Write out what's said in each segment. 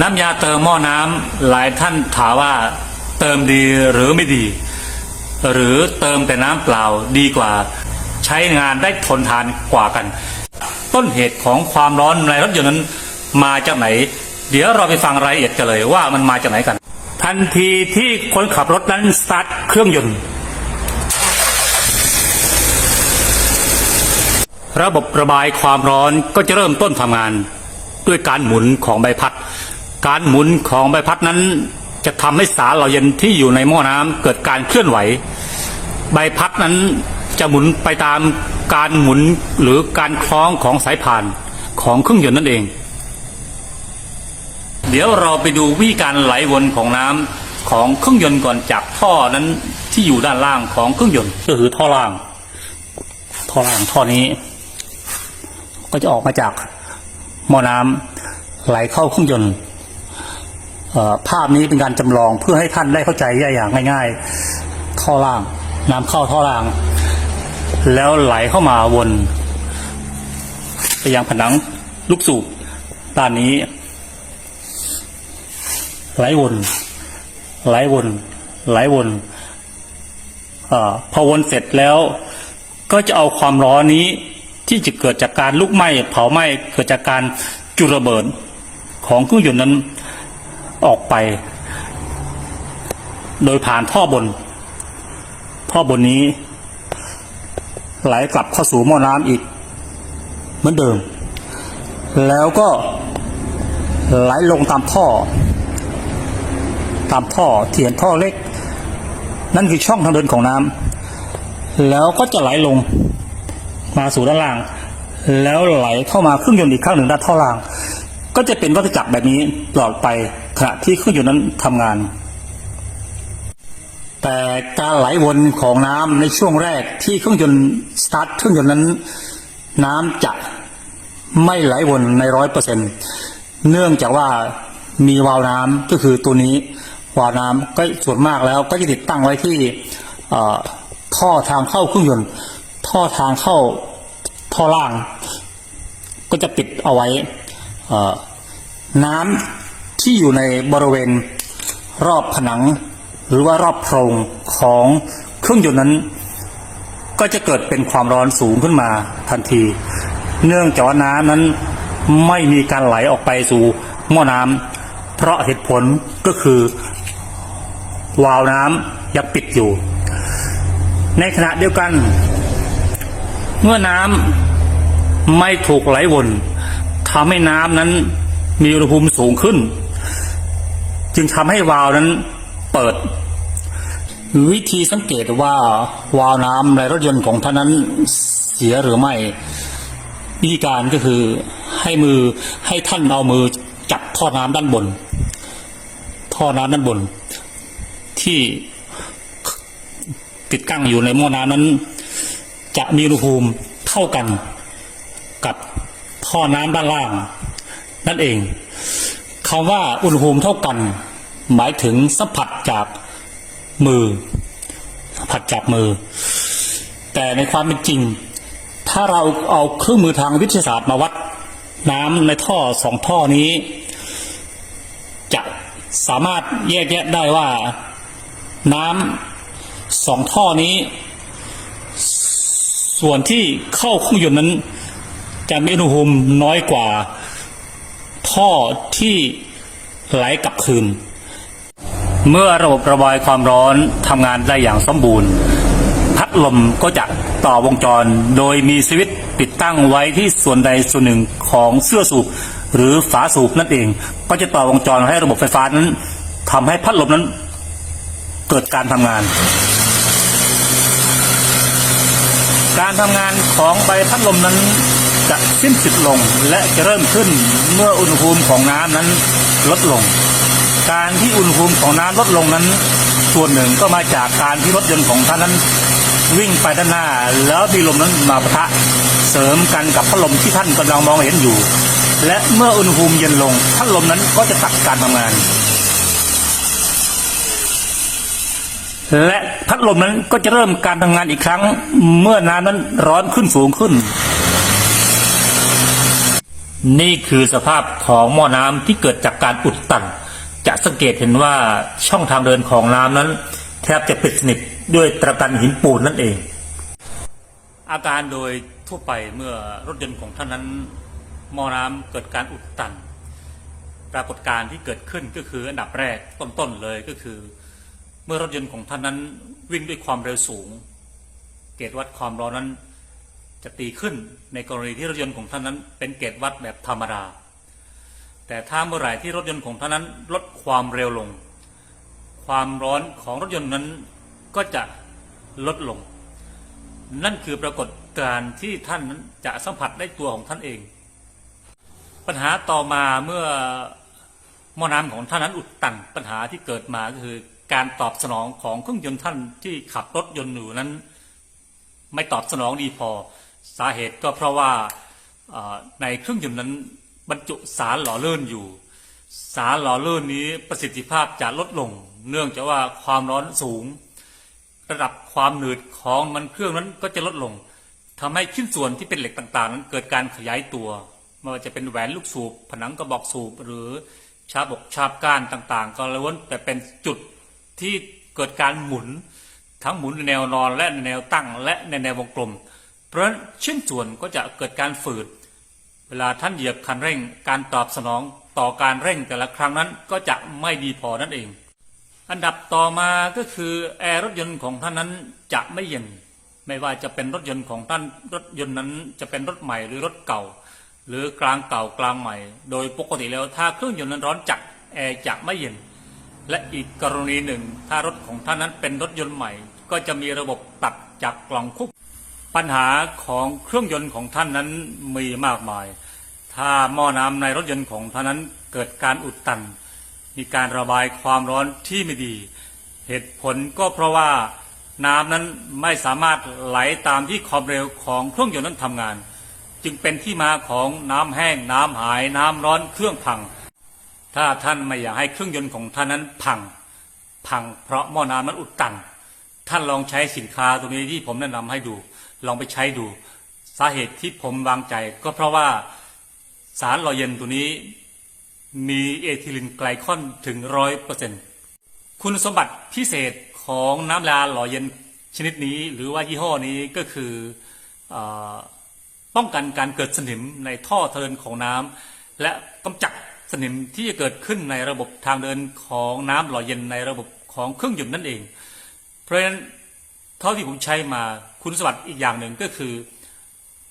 น้ำยาเติมหม้อน้ำหลายท่านถามว่าเติมดีหรือไม่ดี หรือเติมแต่น้ำเปล่าดีกว่า ใช้งานได้ทนทานกว่ากัน ต้นเหตุของความร้อนในรถยนต์นั้นมาจากไหน เดี๋ยวเราไปฟังรายละเอียดกันเลยว่ามันมาจากไหนกัน ทันทีที่คนขับรถนั้นสตาร์ทเครื่องยนต์ ระบบระบายความร้อนก็จะเริ่มต้นทำงาน ด้วยการหมุนของใบพัด การหมุนของใบพัดนั้น จะทำให้สารเหล่อเย็นที่อยู่ในหม้อน้ำเกิดการเคลื่อนไหว ใบพัดนั้นจะหมุนไปตามการหมุนหรือการคล้องของสายพานของเครื่องยนต์นั่นเอง เดี๋ยวเราไปดูวิธีการไหลวนของน้ำของเครื่องยนต์ก่อนจากท่อนั้นที่อยู่ด้านล่างของเครื่องยนต์ก็คือท่อล่าง ท่อล่างท่อนี้ ก็จะออกมาจากหม้อน้ำไหลเข้าเครื่องยนต์ ภาพนี้เป็นการจำลองเพื่อให้ท่านได้เข้าใจอย่างง่าย ๆ ท่อล่างน้ำเข้าท่อล่าง แล้วไหลเข้ามาวน ไปยังผนังลูกสูบด้านนี้ ไหลวน ไหลวน ไหลวนอพอวนเสร็จแล้ว ก็จะเอาความร้อนนี้ที่จะเกิดจากการลุกไหม้เผาไหม้เกิดจากการจุดระเบิดของเครื่องยนต์นั้น ออกไป โดยผ่านท่อบน ท่อบนนี้ ไหลกลับเข้าสู่หม้อน้ำอีก เหมือนเดิม แล้วก็ไหลลงตามท่อ ตามท่อเทียนท่อเล็ก นั่นคือช่องทางเดินของน้ำแล้วก็จะไหลลงมาสู่ด้านล่าง แล้วไหลเข้ามาเครื่องยนต์อีกครั้งหนึ่งด้านท่อล่าง ก็จะเป็นวัฏจักรแบบนี้ตลอดไป ขณะที่เครื่องยนต์นั้นทำงาน แต่การไหลวนของน้ำในช่วงแรกที่เครื่องยนต์สตาร์ทเครื่องยนต์นั้น น้ำจะไม่ไหลวนในร้อยเปอร์เซ็นเนื่องจากว่ามีวาล์วน้ำก็คือตัวนี้วาล์วน้ำก็ส่วนมากแล้วก็จะติดตั้งไว้ที่ท่อทางเข้าเครื่องยนต์ ท่อทางเข้าท่อล่าง ก็จะปิดเอาไว้น้ำ ที่อยู่ในบริเวณรอบผนัง หรือว่ารอบโพรงของเครื่องยนต์นั้น ก็จะเกิดเป็นความร้อนสูงขึ้นมาทันที เนื่องจากว่าน้ำนั้นไม่มีการไหลออกไปสู่หม้อน้ำเพราะเหตุผลก็คือ วาล์วน้ำยังปิดอยู่ ในขณะเดียวกัน เมื่อน้ำไม่ถูกไหลวนทำให้น้ำนั้นมีอุณหภูมิสูงขึ้น จึงทำให้วาล์วนั้นเปิด วิธีสังเกตว่าวาล์วน้ำในรถยนต์ของท่านนั้นเสียหรือไม่ วิธีการก็คือให้มือให้ท่านเอามือจับท่อน้ำด้านบน ท่อน้ำด้านบน ที่ติดกั้งอยู่ในหม้อน้ำนั้น จะมีอุณหภูมิเท่ากันกับท่อน้ำด้านล่าง นั่นเองคำว่าอุณหภูมิเท่ากัน หมายถึงสัมผัสจากมือสัมผัสจากมือ แต่ในความเป็นจริง ถ้าเราเอาเครื่องมือทางวิทยาศาสตร์มาวัดน้ำในท่อสองท่อนี้ จะสามารถแยกแยะได้ว่าน้ำสองท่อนี้ ส่วนที่เข้าเครื่องยนต์นั้น จะมีอุณหภูมิน้อยกว่าท่อที่ไหลกลับคืน เมื่อระบบระบายความร้อนทำงานได้อย่างสมบูรณ์ พัดลมก็จะต่อวงจรโดยมีสวิตติดตั้งไว้ที่ส่วนใดส่วนหนึ่งของเสื้อสูบหรือฝาสูบนั่นเอง ก็จะต่อวงจรให้ระบบไฟฟ้านั้นทำให้พัดลมนั้นเกิดการทำงาน การทำงานของใบพัดลมนั้นจะสิ้นสุดลงและจะเริ่มขึ้นเมื่ออุณหภูมิของน้ำนั้นลดลง การที่อุณหภูมิของน้ำลดลงนั้น ส่วนหนึ่งก็มาจากการที่รถยนต์ของท่านนั้นวิ่งไปด้านหน้า แล้วมีลมนั้นมาปะทะเสริมกันกับพัดลมที่ท่านกำลังมองเห็นอยู่ และเมื่ออุณหภูมิเย็นลงพัดลมนั้นก็จะตัดการทำงาน และพัดลมนั้นก็จะเริ่มการทำงานอีกครั้ง เมื่อน้ำนั้นร้อนขึ้นสูงขึ้น นี่คือสภาพของหม้อน้ำที่เกิดจากการอุดตัน จะสังเกตเห็นว่าช่องทางเดินของน้ำนั้น แทบจะปิดสนิทด้วยตะกันหินปูนนั่นเอง อาการโดยทั่วไปเมื่อรถยนต์ของท่านนั้นม้อน้ำเกิดการอุดตัน ปรากฏการณ์ที่เกิดขึ้นก็คืออันดับแรกต้นๆเลยก็คือ เมื่อรถยนต์ของท่านนั้นวิ่งด้วยความเร็วสูง เกจวัดความร้อนนั้นจะตีขึ้นในกรณีที่รถยนต์ของท่านนั้นเป็นเกจวัดแบบธรรมดา แต่ถ้าเมื่อไหร่ที่รถยนต์ของท่านนั้นลดความเร็วลง ความร้อนของรถยนต์นั้นก็จะลดลง นั่นคือปรากฏการณ์ที่ท่านนั้นจะสัมผัสได้ตัวของท่านเอง ปัญหาต่อมาเมื่อหม้อน้ำของท่านนั้นอุดตันปัญหาที่เกิดมาก็คือการตอบสนองของเครื่องยนต์ท่านที่ขับรถยนต์อยู่นั้น ไม่ตอบสนองดีพอ สาเหตุก็เพราะว่าในเครื่องยนต์นั้น บรรจุสารหล่อเลื่นอยู่ สารหล่อเลื่นนี้ประสิทธิภาพจะลดลง เนื่องจากว่าความร้อนสูง ระดับความหนืดของมันเครื่องนั้นก็จะลดลงทำให้ชิ้นส่วนที่เป็นเหล็กต่างๆ นั้นเกิดการขยายตัวไม่ว่าจะเป็นแหวนลูกสูบผนังกระบอกสูบหรือชาบกชาบก้านต่างๆ ก็ล้วนแต่เป็นจุดที่เกิดการหมุน ทั้งหมุนในแนวนอนและในแนวตั้งและในแนววงกลม เพราะฉะนั้นชิ้นส่วนก็จะเกิดการฝืด เวลาท่านเหยียบคันเร่งการตอบสนองต่อการเร่งแต่ละครั้งนั้นก็จะไม่ดีพอนั่นเอง อันดับต่อมาก็คือแอร์รถยนต์ของท่านนั้นจะไม่เย็น ไม่ว่าจะเป็นรถยนต์ของท่านรถยนต์นั้นจะเป็นรถใหม่หรือรถเก่า หรือกลางเก่ากลางใหม่ โดยปกติแล้วถ้าเครื่องยนต์นั้นร้อนจัดแอร์จะไม่เย็น และอีกกรณีหนึ่ง ถ้ารถของท่านนั้นเป็นรถยนต์ใหม่ ก็จะมีระบบตัดจากกล่องควบ ปัญหาของเครื่องยนต์ของท่านนั้นมีมากมาย ถ้าหม้อน้ำในรถยนต์ของท่านนั้นเกิดการอุดตัน มีการระบายความร้อนที่ไม่ดี เหตุผลก็เพราะว่าน้ำนั้นไม่สามารถไหลตามที่ความเร็วของเครื่องยนต์นั้นทำงาน จึงเป็นที่มาของน้ำแห้งน้ำหายน้ำร้อนเครื่องพัง ถ้าท่านไม่อยากให้เครื่องยนต์ของท่านนั้นพัง พังเพราะหม้อน้ำนั้นอุดตัน ท่านลองใช้สินค้าตัวนี้ที่ผมแนะนำให้ดู ลองไปใช้ดู สาเหตุที่ผมวางใจ ก็เพราะว่าสารหล่อเย็นตัวนี้มีเอทิลินไกลคอนถึงร้อยเปอร์เซ็นคุณสมบัติพิเศษของน้ำยาหล่อเย็นชนิดนี้ หรือว่ายี่ห้อนี้ก็คืออป้องกันการเกิดสนิมในท่อเทินของน้ำและกำจัดสนิมที่จะเกิดขึ้นในระบบทางเดินของน้ำหล่อเย็นในระบบของเครื่องยนต์นั่นเอง เพราะฉะนั้นเท่าที่ผมใช้มาคุณสมบัติอีกอย่างหนึ่งก็คือ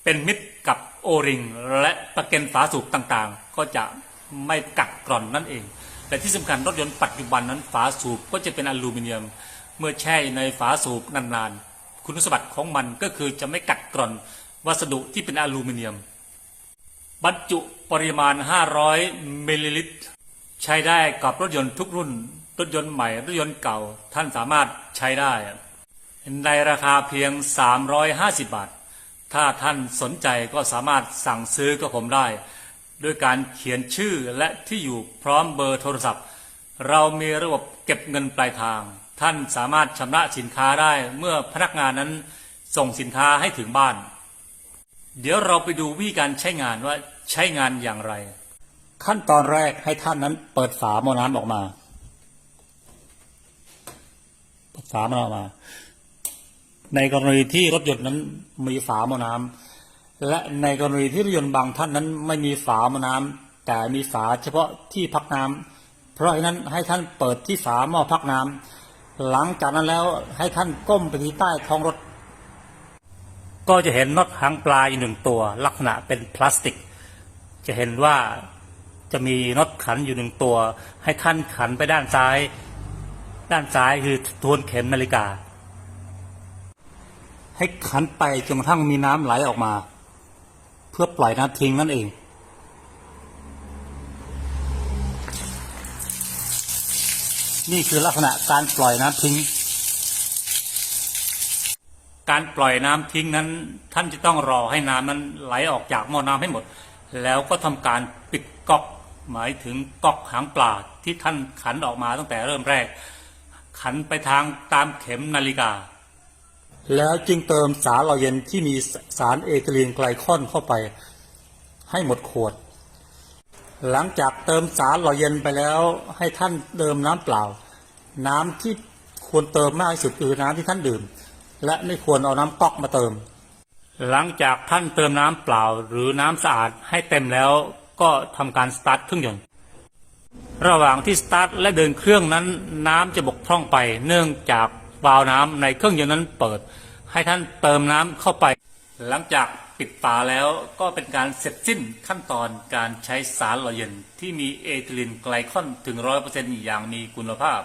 เป็นมิตรกับโอริงและประเกนฝาสูบต่างๆ ก็จะไม่กัดกร่อนนั่นเอง แต่ที่สำคัญรถยนต์ปัจจุบันนั้นฝาสูบก็จะเป็นอลูมิเนียม เมื่อแช่ในฝาสูบนานๆ คุณสมบัติของมันก็คือจะไม่กัดกร่อนวัสดุที่เป็นอลูมิเนียม บรรจุปริมาณ 500มิลลิลิตรใช้ได้กับรถยนต์ทุกรุ่น รถยนต์ใหม่รถยนต์เก่าท่านสามารถใช้ได้ ในราคาเพียง 350 บาท ถ้าท่านสนใจก็สามารถสั่งซื้อกับผมได้ ด้วยการเขียนชื่อและที่อยู่พร้อมเบอร์โทรศัพท์ เรามีระบบเก็บเงินปลายทาง ท่านสามารถชำระสินค้าได้เมื่อพนักงานนั้นส่งสินค้าให้ถึงบ้าน เดี๋ยวเราไปดูวิธีการใช้งานว่าใช้งานอย่างไร ขั้นตอนแรกให้ท่านนั้นเปิดฝาหม้อน้ำออกมา เปิด ฝามันออกมา ในกรณีที่รถยนต์นั้นมีฝาหม้อน้ำและในกรณีที่รถยนต์บางท่านนั้นไม่มีฝาหม้อน้ำแต่มีฝาเฉพาะที่พักน้ำเพราะฉะนั้นให้ท่านเปิดที่ฝาหม้อพักน้ำหลังจากนั้นแล้วให้ท่านก้มไปที่ใต้ท้องรถ ก็จะเห็นน็อตหางปลาอยู่หนึ่งตัว ลักษณะเป็นพลาสติก จะเห็นว่าจะมีน็อตขันอยู่หนึ่งตัว ให้ท่านขันไปด้านซ้าย ด้านซ้ายคือทวนเข็มนาฬิกา ให้ขันไปจนกระทั่งมีน้ำไหลออกมา เพื่อปล่อยน้ำทิ้งนั่นเอง นี่คือลักษณะการปล่อยน้ำทิ้ง การปล่อยน้ำทิ้งนั้น ท่านจะต้องรอให้น้ำนั้นไหลออกจากหม้อน้ำให้หมด แล้วก็ทำการปิดก๊อกหมายถึงก๊อกหางปลาที่ท่านขันออกมาตั้งแต่เริ่มแรก ขันไปทางตามเข็มนาฬิกา แล้วจึงเติมสารหล่อเย็นที่มีสารเอทิลีนไกลคอนเข้าไป ให้หมดขวด หลังจากเติมสารหล่อเย็นไปแล้ว ให้ท่านเติมน้ำเปล่า น้ำที่ควรเติมมากที่สุดคือน้ำที่ท่านดื่ม และไม่ควรเอาน้ำก๊อกมาเติม หลังจากท่านเติมน้ำเปล่าหรือน้ำสะอาดให้เต็มแล้วก็ทำการสตาร์ทเครื่องยนต์ ระหว่างที่สตาร์ทและเดินเครื่องนั้นน้ำจะบกพร่องไป เนื่องจากวาล์วน้ำในเครื่องยนต์นั้นเปิด ให้ท่านเติมน้ำเข้าไป หลังจากปิดฝาแล้วก็เป็นการเสร็จสิ้นขั้นตอนการใช้สารหล่อเย็นที่มีเอทิลีนไกลคอนถึง 100%อย่างมีคุณภาพ